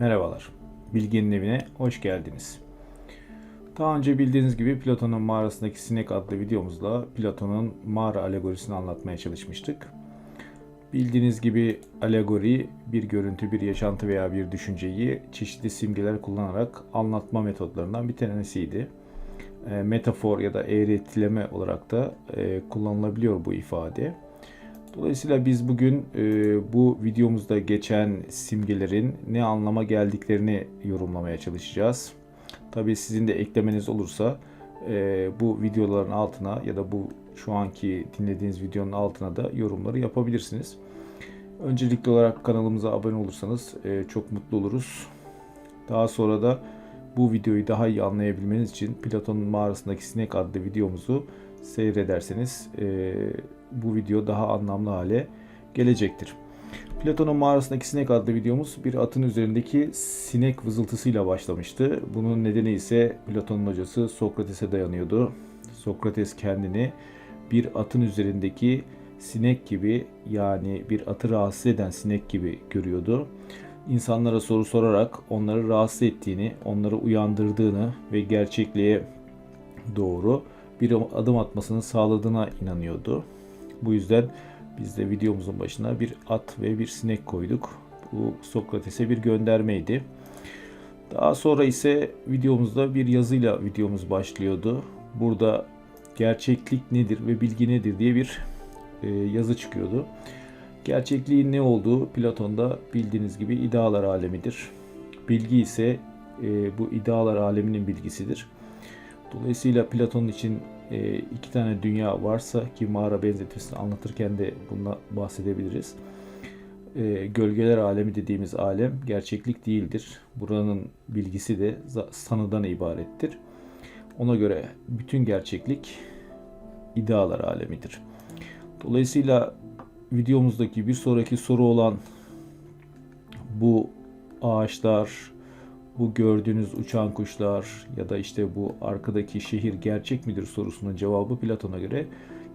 Merhabalar, Bilge'nin evine hoş geldiniz. Daha önce bildiğiniz gibi Platon'un mağarasındaki sinek adlı videomuzda Platon'un mağara alegorisini anlatmaya çalışmıştık. Bildiğiniz gibi alegori bir görüntü, bir yaşantı veya bir düşünceyi çeşitli simgeler kullanarak anlatma metotlarından bir tanesiydi. E, metafor ya da eğretileme olarak da e, kullanılabiliyor bu ifade. Dolayısıyla biz bugün e, bu videomuzda geçen simgelerin ne anlama geldiklerini yorumlamaya çalışacağız. Tabii sizin de eklemeniz olursa e, bu videoların altına ya da bu şu anki dinlediğiniz videonun altına da yorumları yapabilirsiniz. Öncelikli olarak kanalımıza abone olursanız e, çok mutlu oluruz. Daha sonra da bu videoyu daha iyi anlayabilmeniz için Platon'un mağarasındaki sinek adlı videomuzu seyrederseniz e, bu video daha anlamlı hale gelecektir. Platon'un mağarasındaki sinek adlı videomuz bir atın üzerindeki sinek vızıltısıyla başlamıştı. Bunun nedeni ise Platon'un hocası Sokrates'e dayanıyordu. Sokrates kendini bir atın üzerindeki sinek gibi yani bir atı rahatsız eden sinek gibi görüyordu. İnsanlara soru sorarak onları rahatsız ettiğini, onları uyandırdığını ve gerçekliğe doğru bir adım atmasını sağladığına inanıyordu. Bu yüzden biz de videomuzun başına bir at ve bir sinek koyduk. Bu Sokrates'e bir göndermeydi. Daha sonra ise videomuzda bir yazıyla videomuz başlıyordu. Burada gerçeklik nedir ve bilgi nedir diye bir e, yazı çıkıyordu. Gerçekliğin ne olduğu Platon'da bildiğiniz gibi idealar alemidir. Bilgi ise e, bu idealar aleminin bilgisidir. Dolayısıyla Platon için e, iki tane dünya varsa ki mağara benzetmesini anlatırken de bununla bahsedebiliriz. E, gölgeler alemi dediğimiz alem gerçeklik değildir. Buranın bilgisi de sanıdan ibarettir. Ona göre bütün gerçeklik idealar alemidir. Dolayısıyla videomuzdaki bir sonraki soru olan bu ağaçlar, bu gördüğünüz uçan kuşlar ya da işte bu arkadaki şehir gerçek midir sorusunun cevabı Platon'a göre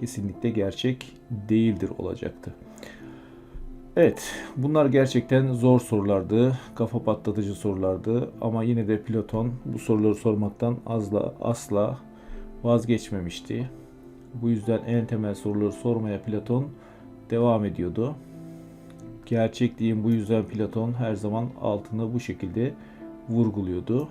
kesinlikle gerçek değildir olacaktı. Evet, bunlar gerçekten zor sorulardı, kafa patlatıcı sorulardı ama yine de Platon bu soruları sormaktan asla asla vazgeçmemişti. Bu yüzden en temel soruları sormaya Platon devam ediyordu. Gerçekliğin bu yüzden Platon her zaman altını bu şekilde vurguluyordu.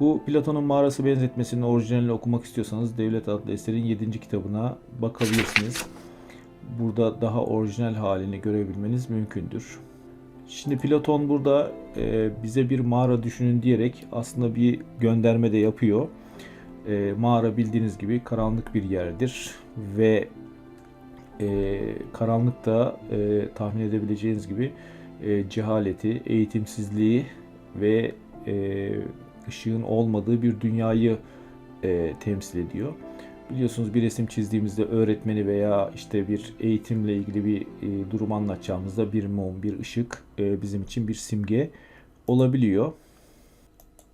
Bu Platon'un mağarası benzetmesinin orijinalini okumak istiyorsanız Devlet adlı eserin 7. kitabına bakabilirsiniz. Burada daha orijinal halini görebilmeniz mümkündür. Şimdi Platon burada e, bize bir mağara düşünün diyerek aslında bir gönderme de yapıyor. E, mağara bildiğiniz gibi karanlık bir yerdir ve e, karanlık da e, tahmin edebileceğiniz gibi e, cehaleti, eğitimsizliği ve e, ışığın olmadığı bir dünyayı e, temsil ediyor. Biliyorsunuz bir resim çizdiğimizde öğretmeni veya işte bir eğitimle ilgili bir e, durum anlatacağımızda bir mum, bir ışık e, bizim için bir simge olabiliyor.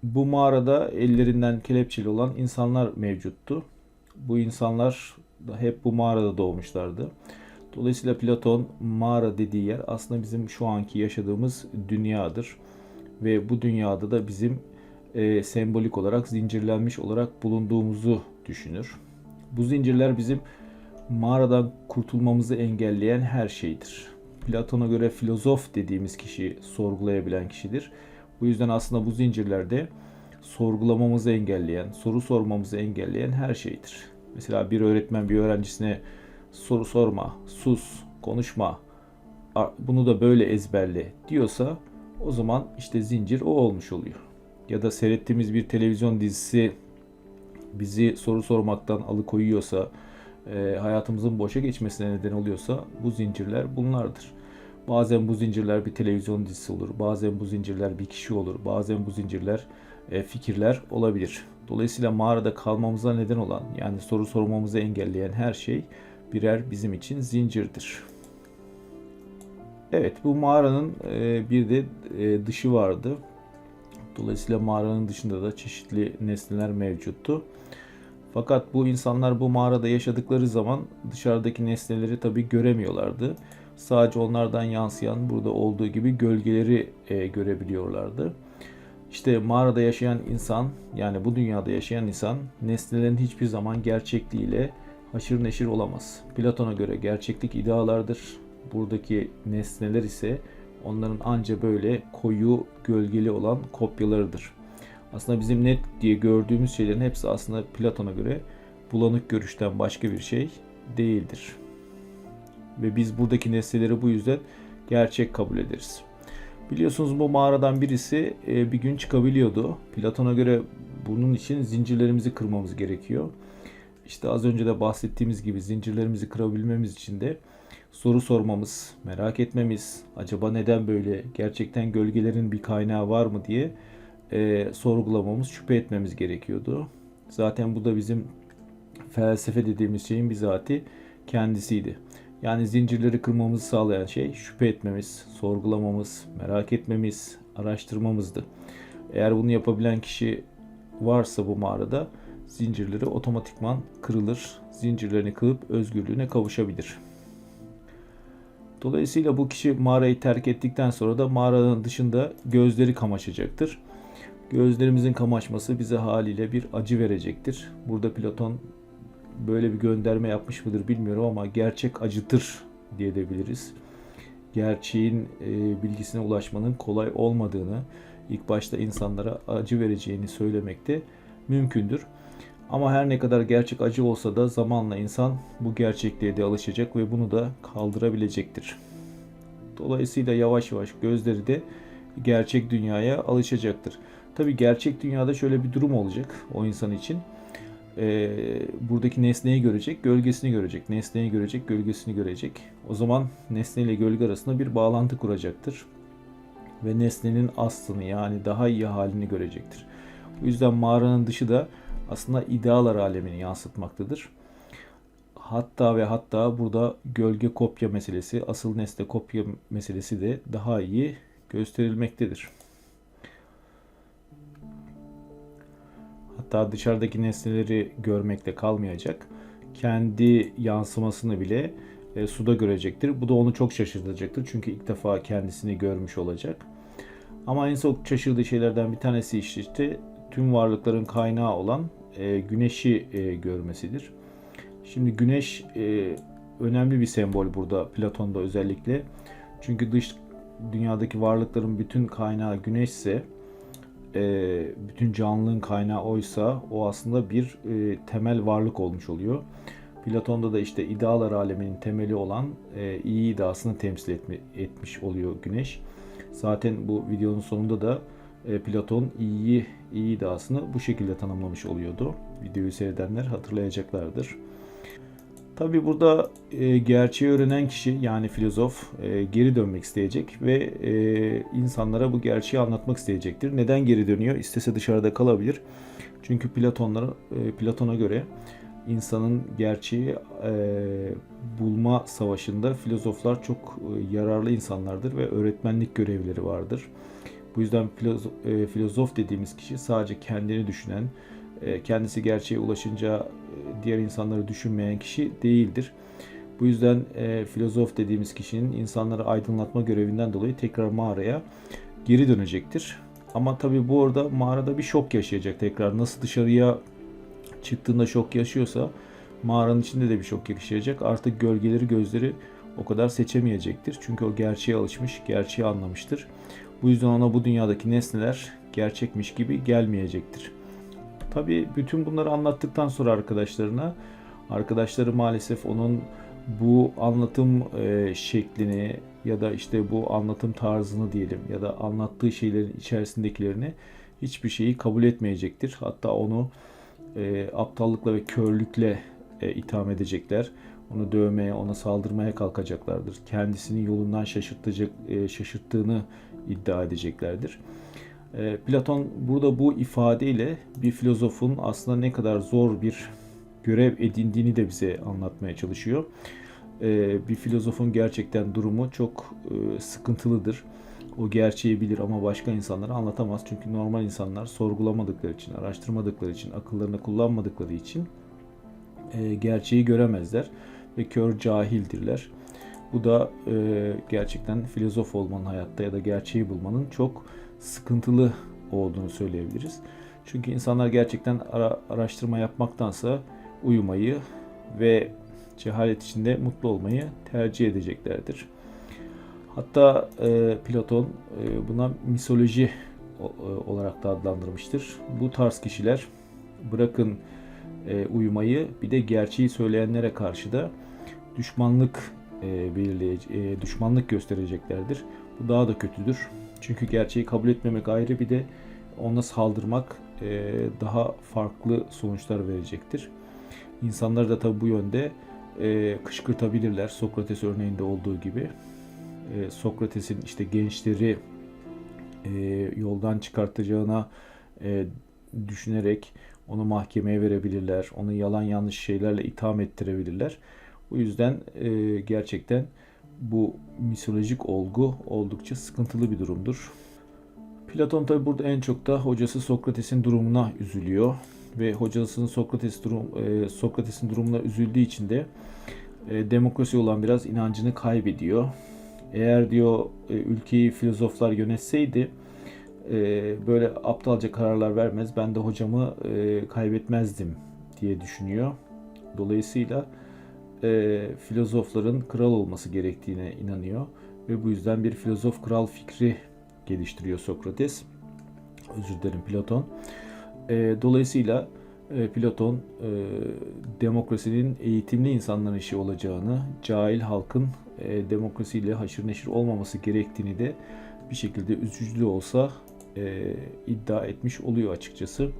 Bu mağarada ellerinden kelepçeli olan insanlar mevcuttu. Bu insanlar da hep bu mağarada doğmuşlardı. Dolayısıyla Platon mağara dediği yer aslında bizim şu anki yaşadığımız dünyadır ve bu dünyada da bizim e, sembolik olarak zincirlenmiş olarak bulunduğumuzu düşünür. Bu zincirler bizim mağaradan kurtulmamızı engelleyen her şeydir. Platon'a göre filozof dediğimiz kişi sorgulayabilen kişidir. Bu yüzden aslında bu zincirlerde sorgulamamızı engelleyen, soru sormamızı engelleyen her şeydir. Mesela bir öğretmen bir öğrencisine soru sorma, sus, konuşma, bunu da böyle ezberle diyorsa o zaman işte zincir o olmuş oluyor. Ya da seyrettiğimiz bir televizyon dizisi bizi soru sormaktan alıkoyuyorsa, e, hayatımızın boşa geçmesine neden oluyorsa bu zincirler bunlardır. Bazen bu zincirler bir televizyon dizisi olur, bazen bu zincirler bir kişi olur, bazen bu zincirler e, fikirler olabilir. Dolayısıyla mağarada kalmamıza neden olan yani soru sormamızı engelleyen her şey birer bizim için zincirdir. Evet bu mağaranın e, bir de e, dışı vardı. Dolayısıyla mağaranın dışında da çeşitli nesneler mevcuttu. Fakat bu insanlar bu mağarada yaşadıkları zaman dışarıdaki nesneleri tabi göremiyorlardı. Sadece onlardan yansıyan burada olduğu gibi gölgeleri e, görebiliyorlardı. İşte mağarada yaşayan insan yani bu dünyada yaşayan insan nesnelerin hiçbir zaman gerçekliğiyle haşır neşir olamaz. Platon'a göre gerçeklik idealardır. Buradaki nesneler ise onların anca böyle koyu gölgeli olan kopyalarıdır. Aslında bizim net diye gördüğümüz şeylerin hepsi aslında Platon'a göre bulanık görüşten başka bir şey değildir. Ve biz buradaki nesneleri bu yüzden gerçek kabul ederiz. Biliyorsunuz bu mağaradan birisi e, bir gün çıkabiliyordu. Platon'a göre bunun için zincirlerimizi kırmamız gerekiyor. İşte az önce de bahsettiğimiz gibi zincirlerimizi kırabilmemiz için de soru sormamız, merak etmemiz, acaba neden böyle, gerçekten gölgelerin bir kaynağı var mı diye e, sorgulamamız, şüphe etmemiz gerekiyordu. Zaten bu da bizim felsefe dediğimiz şeyin bizatihi kendisiydi. Yani zincirleri kırmamızı sağlayan şey şüphe etmemiz, sorgulamamız, merak etmemiz, araştırmamızdı. Eğer bunu yapabilen kişi varsa bu mağarada zincirleri otomatikman kırılır. Zincirlerini kırıp özgürlüğüne kavuşabilir. Dolayısıyla bu kişi mağarayı terk ettikten sonra da mağaranın dışında gözleri kamaşacaktır. Gözlerimizin kamaşması bize haliyle bir acı verecektir. Burada Platon böyle bir gönderme yapmış mıdır bilmiyorum ama gerçek acıtır diye de biliriz. Gerçeğin e, bilgisine ulaşmanın kolay olmadığını, ilk başta insanlara acı vereceğini söylemek de mümkündür. Ama her ne kadar gerçek acı olsa da zamanla insan bu gerçekliğe de alışacak ve bunu da kaldırabilecektir. Dolayısıyla yavaş yavaş gözleri de gerçek dünyaya alışacaktır. Tabi gerçek dünyada şöyle bir durum olacak o insan için. Ee, buradaki nesneyi görecek, gölgesini görecek. Nesneyi görecek, gölgesini görecek. O zaman nesne ile gölge arasında bir bağlantı kuracaktır. Ve nesnenin aslını yani daha iyi halini görecektir. Bu yüzden mağaranın dışı da aslında idealar alemini yansıtmaktadır. Hatta ve hatta burada gölge kopya meselesi, asıl nesne kopya meselesi de daha iyi gösterilmektedir. Hatta dışarıdaki nesneleri görmekte kalmayacak. Kendi yansımasını bile e, suda görecektir. Bu da onu çok şaşırtacaktır. Çünkü ilk defa kendisini görmüş olacak. Ama en çok şaşırdığı şeylerden bir tanesi işte tüm varlıkların kaynağı olan e, güneşi e, görmesidir. Şimdi güneş e, önemli bir sembol burada Platon'da özellikle. Çünkü dış dünyadaki varlıkların bütün kaynağı güneşse e, bütün canlılığın kaynağı oysa o aslında bir e, temel varlık olmuş oluyor. Platon'da da işte idealar aleminin temeli olan e, iyi iddiasını temsil etme, etmiş oluyor güneş. Zaten bu videonun sonunda da e, Platon iyi iyi iddiasını bu şekilde tanımlamış oluyordu. Videoyu seyredenler hatırlayacaklardır. Tabi burada e, gerçeği öğrenen kişi yani filozof e, geri dönmek isteyecek ve e, insanlara bu gerçeği anlatmak isteyecektir. Neden geri dönüyor? İstese dışarıda kalabilir. Çünkü Platonlar, e, Platon'a göre insanın gerçeği e, bulma savaşında filozoflar çok e, yararlı insanlardır ve öğretmenlik görevleri vardır. Bu yüzden filozof, e, filozof dediğimiz kişi sadece kendini düşünen, e, kendisi gerçeğe ulaşınca e, diğer insanları düşünmeyen kişi değildir. Bu yüzden filozof dediğimiz kişinin insanları aydınlatma görevinden dolayı tekrar mağaraya geri dönecektir. Ama tabii bu arada mağarada bir şok yaşayacak tekrar. Nasıl dışarıya çıktığında şok yaşıyorsa mağaranın içinde de bir şok yaşayacak. Artık gölgeleri gözleri o kadar seçemeyecektir. Çünkü o gerçeğe alışmış, gerçeği anlamıştır. Bu yüzden ona bu dünyadaki nesneler gerçekmiş gibi gelmeyecektir. Tabi bütün bunları anlattıktan sonra arkadaşlarına arkadaşları maalesef onun bu anlatım e, şeklini ya da işte bu anlatım tarzını diyelim ya da anlattığı şeylerin içerisindekilerini hiçbir şeyi kabul etmeyecektir. Hatta onu e, aptallıkla ve körlükle e, itham edecekler. Onu dövmeye, ona saldırmaya kalkacaklardır. Kendisini yolundan şaşırtacak, e, şaşırttığını iddia edeceklerdir. E, Platon burada bu ifadeyle bir filozofun aslında ne kadar zor bir görev edindiğini de bize anlatmaya çalışıyor. E, bir filozofun gerçekten durumu çok e, sıkıntılıdır. O gerçeği bilir ama başka insanlara anlatamaz. Çünkü normal insanlar sorgulamadıkları için, araştırmadıkları için, akıllarını kullanmadıkları için gerçeği göremezler ve kör cahildirler. Bu da e, gerçekten filozof olmanın hayatta ya da gerçeği bulmanın çok sıkıntılı olduğunu söyleyebiliriz. Çünkü insanlar gerçekten ara, araştırma yapmaktansa uyumayı ve cehalet içinde mutlu olmayı tercih edeceklerdir. Hatta e, Platon e, buna misoloji e, olarak da adlandırmıştır. Bu tarz kişiler bırakın e, uyumayı bir de gerçeği söyleyenlere karşı da düşmanlık e, e, düşmanlık göstereceklerdir. Bu daha da kötüdür. Çünkü gerçeği kabul etmemek ayrı bir de ona saldırmak e, daha farklı sonuçlar verecektir. İnsanları da tabi bu yönde e, kışkırtabilirler. Sokrates örneğinde olduğu gibi. E, Sokrates'in işte gençleri yoldan çıkartacağına düşünerek onu mahkemeye verebilirler. Onu yalan yanlış şeylerle itham ettirebilirler. O yüzden e, gerçekten bu misolojik olgu oldukça sıkıntılı bir durumdur. Platon tabi burada en çok da hocası Sokrates'in durumuna üzülüyor ve hocasının Sokrates durum e, Sokrates'in durumuna üzüldüğü için de e, demokrasi olan biraz inancını kaybediyor. Eğer diyor e, ülkeyi filozoflar yönetseydi e, böyle aptalca kararlar vermez. Ben de hocamı e, kaybetmezdim diye düşünüyor. Dolayısıyla e, filozofların kral olması gerektiğine inanıyor ve bu yüzden bir filozof kral fikri geliştiriyor Sokrates. Özür dilerim Platon. E, dolayısıyla e, Platon e, demokrasinin eğitimli insanların işi olacağını, cahil halkın e, demokrasiyle haşır neşir olmaması gerektiğini de bir şekilde üzücü de olsa e, iddia etmiş oluyor açıkçası.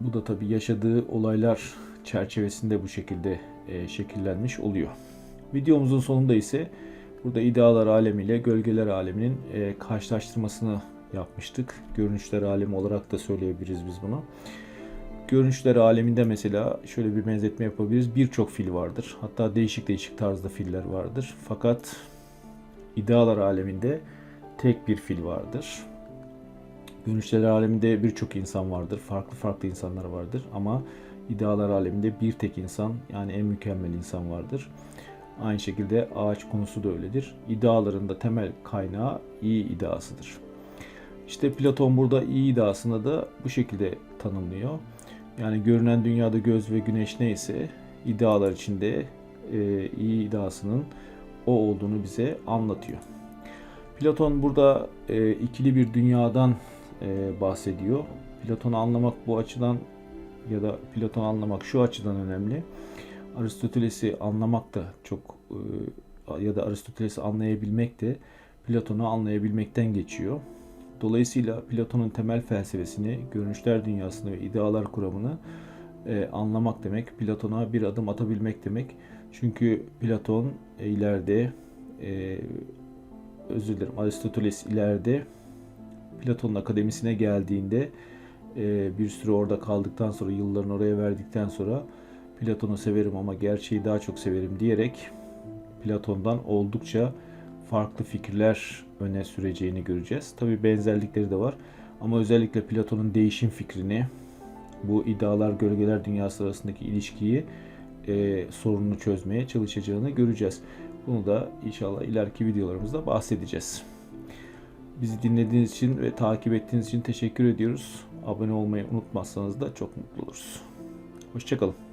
Bu da tabii yaşadığı olaylar çerçevesinde bu şekilde e, şekillenmiş oluyor. Videomuzun sonunda ise burada idealar alemiyle gölgeler aleminin e, karşılaştırmasını yapmıştık. Görünüşler alemi olarak da söyleyebiliriz biz bunu. Görünüşler aleminde mesela şöyle bir benzetme yapabiliriz. Birçok fil vardır. Hatta değişik değişik tarzda filler vardır. Fakat idealar aleminde tek bir fil vardır. Görünüşler aleminde birçok insan vardır. Farklı farklı insanlar vardır. Ama idealar aleminde bir tek insan yani en mükemmel insan vardır. Aynı şekilde ağaç konusu da öyledir. İdeaların da temel kaynağı iyi iddiasıdır. İşte Platon burada iyi iddiasını da bu şekilde tanımlıyor. Yani görünen dünyada göz ve güneş neyse iddialar içinde e, iyi iddiasının o olduğunu bize anlatıyor. Platon burada e, ikili bir dünyadan e, bahsediyor. Platon'u anlamak bu açıdan ya da Platon'u anlamak şu açıdan önemli. Aristoteles'i anlamak da çok e, ya da Aristoteles'i anlayabilmek de Platon'u anlayabilmekten geçiyor. Dolayısıyla Platon'un temel felsefesini, görünüşler dünyasını ve idealar kuramını e, anlamak demek, Platon'a bir adım atabilmek demek. Çünkü Platon ileride, e, özür dilerim Aristoteles ileride Platon'un akademisine geldiğinde e, bir süre orada kaldıktan sonra, yıllarını oraya verdikten sonra Platon'u severim ama gerçeği daha çok severim diyerek Platon'dan oldukça farklı fikirler öne süreceğini göreceğiz. Tabi benzerlikleri de var. Ama özellikle Platon'un değişim fikrini, bu iddialar gölgeler dünyası arasındaki ilişkiyi e, sorununu çözmeye çalışacağını göreceğiz. Bunu da inşallah ileriki videolarımızda bahsedeceğiz. Bizi dinlediğiniz için ve takip ettiğiniz için teşekkür ediyoruz. Abone olmayı unutmazsanız da çok mutlu oluruz. Hoşçakalın.